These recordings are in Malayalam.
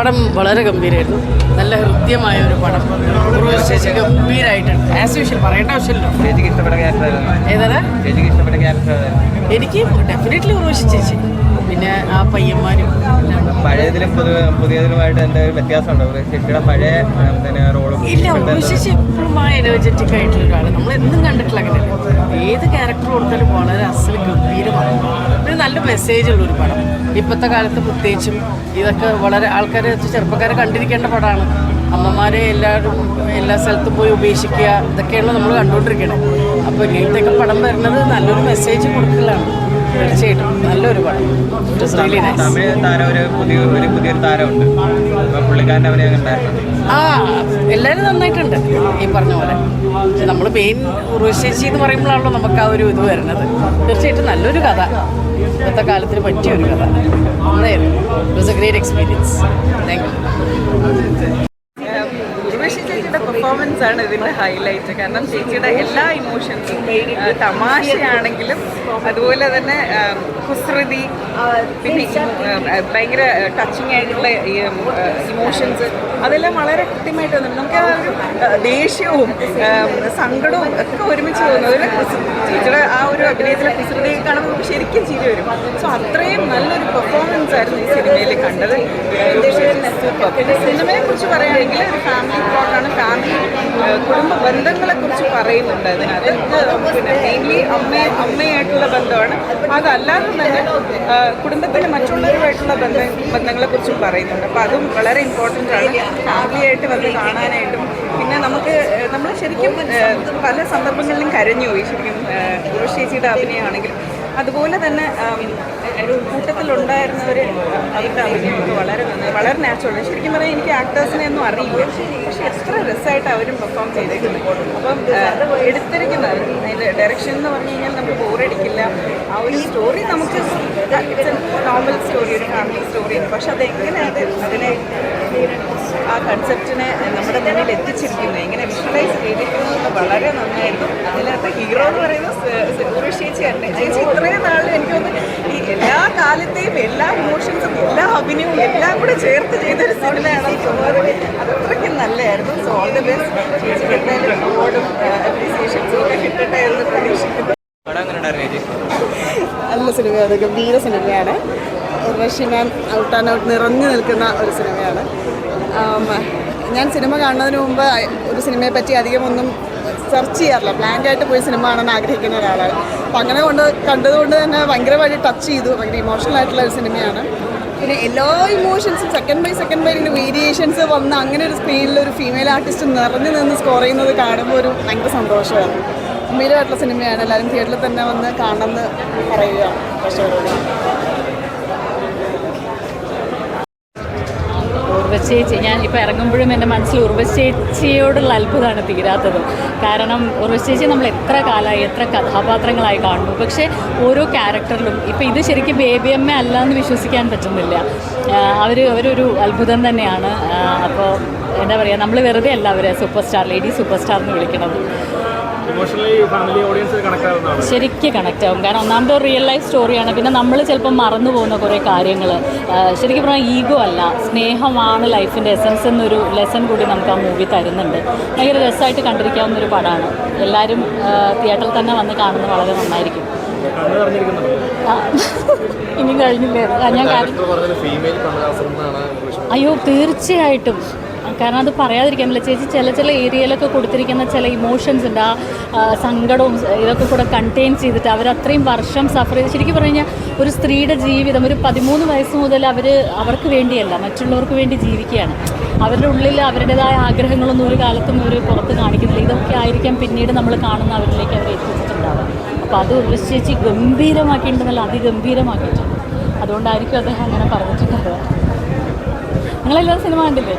പടം വളരെ ഗംഭീരമായിരുന്നു നല്ല ഹൃദ്യമായ ഒരു പടം. ഉർവശി ഗംഭീരമായിട്ടുണ്ട് ആസ് യൂഷ്വൽ പറയേണ്ട ആവശ്യമില്ലല്ലോ. ചേച്ചിക്ക് ഇഷ്ടപ്പെട്ട ക്യാരക്ടർ ഏതാണ്? ചേച്ചിക്ക് ഇഷ്ടപ്പെട്ട ക്യാരക്ടർ എനിക്ക് ഡെഫിനറ്റ്ലി ഉറവശി ചേച്ചി. പിന്നെ ആ പയ്യന്മാരും പഴയതിലും പുതിയ പുതിയതിലുമായിട്ട് എന്താ ഒരു വ്യത്യാസമുണ്ടോ? ശിക്ഷയുടെ പഴയ റോളും ഇല്ല ഉർവശി എപ്പോഴും ആ എനർജറ്റിക് ആയിട്ടുള്ള ഒരാൾ നമ്മൾ എന്നും കണ്ടിട്ടില്ല അങ്ങനെ. ഏത് ക്യാരക്ടർ കൊടുത്താലും വളരെ അസൽ ഗംഭീരമാണ്. ഒരു നല്ല മെസ്സേജ് ഉള്ള ഒരു പടം. ഇപ്പോഴത്തെ കാലത്ത് പ്രത്യേകിച്ചും ഇതൊക്കെ വളരെ ആൾക്കാരെ ചെറുപ്പക്കാരെ കണ്ടിരിക്കേണ്ട പടമാണ്. അമ്മമാരെ എല്ലാവരും എല്ലാ സ്ഥലത്തും പോയി ഉപേക്ഷിക്കുക ഇതൊക്കെയാണ് നമ്മൾ കണ്ടുകൊണ്ടിരിക്കുന്നത് അപ്പോൾ ഇങ്ങനത്തെയൊക്കെ പടം വരുന്നത് നല്ലൊരു മെസ്സേജ് കൊടുക്കലാണ്. തീർച്ചയായിട്ടും. നല്ലൊരു പടം. തമിഴ് താരം ഒരു പുതിയ ഒരു പുതിയൊരു താരമുണ്ട്. പുള്ളിക്കാരന്റെ ഉണ്ടായിരുന്നു ആ എല്ലാവരും നന്നായിട്ടുണ്ട്. ഈ പറഞ്ഞ പോലെ. നമ്മൾ മെയിൻ ഉറുശേഷി എന്ന് പറയുമ്പോഴാണല്ലോ നമുക്ക് ആ ഒരു ഇത് വരുന്നത്. തീർച്ചയായിട്ടും നല്ലൊരു കഥ. ഇന്നത്തെ കാലത്തിന് പറ്റിയ ഒരു കഥ. നന്നായിരുന്നു. It was a great experience thank you ആണ് ഇതിന്റെ ഹൈലൈറ്റ് കാരണം ചേച്ചിയുടെ എല്ലാ ഇമോഷൻസും തമാശയാണെങ്കിലും അതുപോലെ തന്നെ കുസൃതി പിന്നെ ഭയങ്കര ടച്ചിങ് ആയിട്ടുള്ള ഇമോഷൻസ് അതെല്ലാം വളരെ കൃത്യമായിട്ട് വന്നു. നമുക്ക് ആ ഒരു ദേഷ്യവും സങ്കടവും ഒക്കെ ഒരുമിച്ച് തോന്നുന്നു. ഒരു ചേച്ചിയുടെ ആ ഒരു അഭിനയത്തിലെ കുസൃതി കാണുമ്പോൾ നമുക്ക് ശരിക്കും ചിരി വരും. സോ അത്രയും നല്ലൊരു പെർഫോമൻസ് ആയിരുന്നു ഈ സിനിമയിൽ കണ്ടത്. സിനിമയെ കുറിച്ച് പറയുകയാണെങ്കിൽ ഒരു ഫാമിലി പ്ലോട്ടാണ് ഫാമിലി കുടുംബ ബന്ധങ്ങളെ കുറിച്ച് പറയുന്നുണ്ട് അതിനകത്ത്. പിന്നെ മെയിൻലി അമ്മയും അമ്മയായിട്ടുള്ള ബന്ധമാണ്. അതല്ലാതെ തന്നെ കുടുംബത്തിന് മറ്റുള്ളവരുമായിട്ടുള്ള ബന്ധ ബന്ധങ്ങളെ കുറിച്ചും പറയുന്നുണ്ട്. അപ്പോൾ അതും വളരെ ഇമ്പോർട്ടന്റ് ആണ്. ഫാമിലിയായിട്ട് വന്ന് കാണാനായിട്ടും. പിന്നെ നമുക്ക് നമ്മൾ ശരിക്കും പല സന്ദർഭങ്ങളിലും കരഞ്ഞു പോയി ശരിക്കും ചേച്ചിയുടെ അഭിനയമാണെങ്കിലും അതുപോലെ തന്നെ ഒരു കൂട്ടത്തിലുണ്ടായിരുന്നവർ അവരുടെ അഭിനയമൊക്കെ വളരെ വളരെ നാച്ചുറൽ ശരിക്കും പറഞ്ഞാൽ എനിക്ക് ആക്ടേഴ്സിനെ ഒന്നും അറിയില്ല. പക്ഷെ എത്ര രസമായിട്ട് അവരും പെർഫോം ചെയ്തേക്കുന്നത് അപ്പം എടുത്തിരിക്കുന്ന അതിന്റെ ഡയറക്ഷൻ എന്ന് പറഞ്ഞു കഴിഞ്ഞാൽ നമുക്ക് ബോറടിക്കില്ല ആ ഒരു സ്റ്റോറി നമുക്ക് നോർമൽ സ്റ്റോറി ഒരു ഫാമിലി സ്റ്റോറിയാണ് പക്ഷെ അതെങ്ങനെ അത് അതിനെ ആ കൺസെപ്റ്റിനെ നമ്മുടെ മുന്നിൽ എത്തിച്ചിരിക്കുന്നു എങ്ങനെ വിഷ്വലൈസ് ചെയ്തിരിക്കുന്നു വളരെ നന്നായിരുന്നു. അതിനകത്ത് ഹീറോ എന്ന് പറയുന്നത് സുരേഷ് തന്നെ ചേച്ചി ഇത്രയും നാളിൽ എനിക്ക് തോന്നുന്നു ഈ എല്ലാ കാലത്തെയും എല്ലാ ഇമോഷൻസും എല്ലാ അഭിനയവും എല്ലാം കൂടെ ചേർത്ത് ചെയ്തൊരു സിനിമയാണ് തോന്നുന്നത് അത് അത്രയ്ക്കും നല്ലതായിരുന്നു. സോ ഓൾ ദി ബെസ്റ്റ് ചേച്ചിക്ക് എന്തായാലും അവാർഡും അപ്രീസിയേഷൻസും ഒക്കെ കിട്ടട്ടെ എന്ന് പ്രതീക്ഷിക്കുന്നു. നല്ല സിനിമ അതൊക്കെ വീര നല്ല സിനിമയാണ്. ഗംഭീര സിനിമയാണ്. Urvashi ma'am out and out നിറഞ്ഞു നിൽക്കുന്ന ഒരു സിനിമയാണ്. ഞാൻ സിനിമ കാണുന്നതിന് മുമ്പ് ഒരു സിനിമയെ പറ്റി അധികം ഒന്നും സെർച്ച് ചെയ്യാറില്ല. ബ്ലാങ്കായിട്ട് പോയി സിനിമ കാണാൻ ആഗ്രഹിക്കുന്ന ഒരാളാണ്. അപ്പം അങ്ങനെ കൊണ്ട് കണ്ടതുകൊണ്ട് തന്നെ ഭയങ്കരമായിട്ട് ടച്ച് ചെയ്തു. ഭയങ്കര ഇമോഷണൽ ആയിട്ടുള്ള ഒരു സിനിമയാണ് പിന്നെ എല്ലാ ഇമോഷൻസും സെക്കൻഡ് ബൈ സെക്കൻഡ് ബൈ ഇങ്ങനെ വേരിയേഷൻസ് വന്ന് അങ്ങനെ ഒരു സ്ക്രീനിൽ ഒരു ഫീമെയിൽ ആർട്ടിസ്റ്റ് നിറഞ്ഞു നിന്ന് സ്കോർ ചെയ്യുന്നത് കാണുമ്പോൾ ഒരു ഭയങ്കര സന്തോഷമാണ്. ഗംഭീരമായിട്ടുള്ള സിനിമയാണ് എല്ലാവരും തിയേറ്ററിൽ തന്നെ വന്ന് കാണണമെന്ന് പറയുക. ഉർവശേച്ചി ഞാൻ ഇപ്പോൾ ഇറങ്ങുമ്പോഴും എന്റെ മനസ്സിൽ ഉർവശേച്ചിയോടുള്ള അത്ഭുതമാണ് തീരാത്തത്. കാരണം ഉർവശേച്ചി നമ്മൾ എത്ര കാലമായി എത്ര കഥാപാത്രങ്ങളായി കാണുന്നു. പക്ഷേ ഓരോ ക്യാരക്ടറിലും ഇപ്പോൾ ഇത് ശരിക്കും ബേബി അമ്മ അല്ല എന്ന് വിശ്വസിക്കാൻ പറ്റുന്നില്ല. അവർ അവരൊരു അത്ഭുതം തന്നെയാണ്. അപ്പോൾ എന്താ പറയുക നമ്മൾ വെറുതെ അല്ല അവരെ super star lady super star എന്ന് വിളിക്കുന്നത്. ശരിക്കും കണക്റ്റ് ആവും. കാരണം ഒന്നാമത്തെ റിയൽ ലൈഫ് സ്റ്റോറിയാണ് പിന്നെ നമ്മൾ ചിലപ്പോൾ മറന്നു പോകുന്ന കുറേ കാര്യങ്ങൾ ശരിക്കും പറഞ്ഞാൽ ഈഗോ അല്ല. സ്നേഹമാണ് ലൈഫിന്റെ എസൻസ് എന്നൊരു ലെസൺ കൂടി നമുക്ക് ആ മൂവി തരുന്നുണ്ട്. ഭയങ്കര രസമായിട്ട് കണ്ടിരിക്കാവുന്ന ഒരു പടമാണ് എല്ലാവരും തിയേറ്ററിൽ തന്നെ വന്ന് കാണുന്നത് വളരെ നന്നായിരിക്കും. ഇനി കഴിഞ്ഞില്ലേ? ഞാൻ അയ്യോ തീർച്ചയായിട്ടും. കാരണം അത് പറയാതിരിക്കാൻ പറ്റില്ല ചേച്ചി ചില ചില ഏരിയയിലൊക്കെ കൊടുത്തിരിക്കുന്ന ചില ഇമോഷൻസ് ഉണ്ട്. ആ സങ്കടവും ഇതൊക്കെ കൂടെ കണ്ടെയ്ൻ ചെയ്തിട്ട് അവർ അത്രയും വർഷം സഫർ ചെയ്ത് ശരിക്കും പറഞ്ഞു കഴിഞ്ഞാൽ ഒരു സ്ത്രീയുടെ ജീവിതം ഒരു പതിമൂന്ന് വയസ്സ് മുതൽ അവർ അവർക്ക് വേണ്ടിയല്ല മറ്റുള്ളവർക്ക് വേണ്ടി ജീവിക്കുകയാണ്. അവരുടെ ഉള്ളിൽ അവരുടേതായ ആഗ്രഹങ്ങളൊന്നും ഒരു കാലത്തും അവർ പുറത്ത് കാണിക്കുന്നില്ല. ഇതൊക്കെ ആയിരിക്കാം പിന്നീട് നമ്മൾ കാണുന്ന അവരിലേക്ക് അവർ എത്തിച്ചിട്ടുണ്ടാവുക അപ്പോൾ അത് ഉർവശി ചേച്ചി ഗംഭീരമാക്കിയിട്ടുണ്ടെന്നല്ല അതിഗംഭീരമാക്കിയിട്ടുണ്ട്. അതുകൊണ്ടായിരിക്കും അദ്ദേഹം അങ്ങനെ പറഞ്ഞിട്ടുണ്ടാവുക. നിങ്ങളെല്ലാവരും സിനിമ കണ്ടില്ലേ?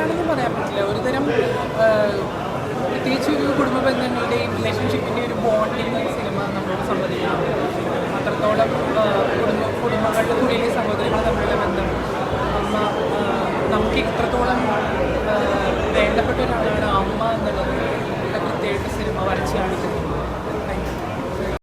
ആണെന്ന് പറയാൻ പറ്റില്ല. ഒരുതരം തരം പ്രത്യേകിച്ച് ഒരു കുടുംബ ബന്ധങ്ങളുടെയും റിലേഷൻഷിപ്പിന്റെ ഒരു ബോണ്ടിങ് സിനിമ നമ്മളോട് സംബന്ധിക്കുന്നത് അത്രത്തോളം കുടുംബ കുടുംബങ്ങളുടെ ഉള്ളിലെ സഹോദരങ്ങൾ തമ്മിലുള്ള ബന്ധം. അമ്മ നമുക്ക് ഇത്രത്തോളം വേണ്ടപ്പെട്ട ഒരാളാണ് അമ്മ എന്നുള്ളത് കൃത്യമായിട്ട് സിനിമ വരച്ച് കാണിക്കുന്നത്.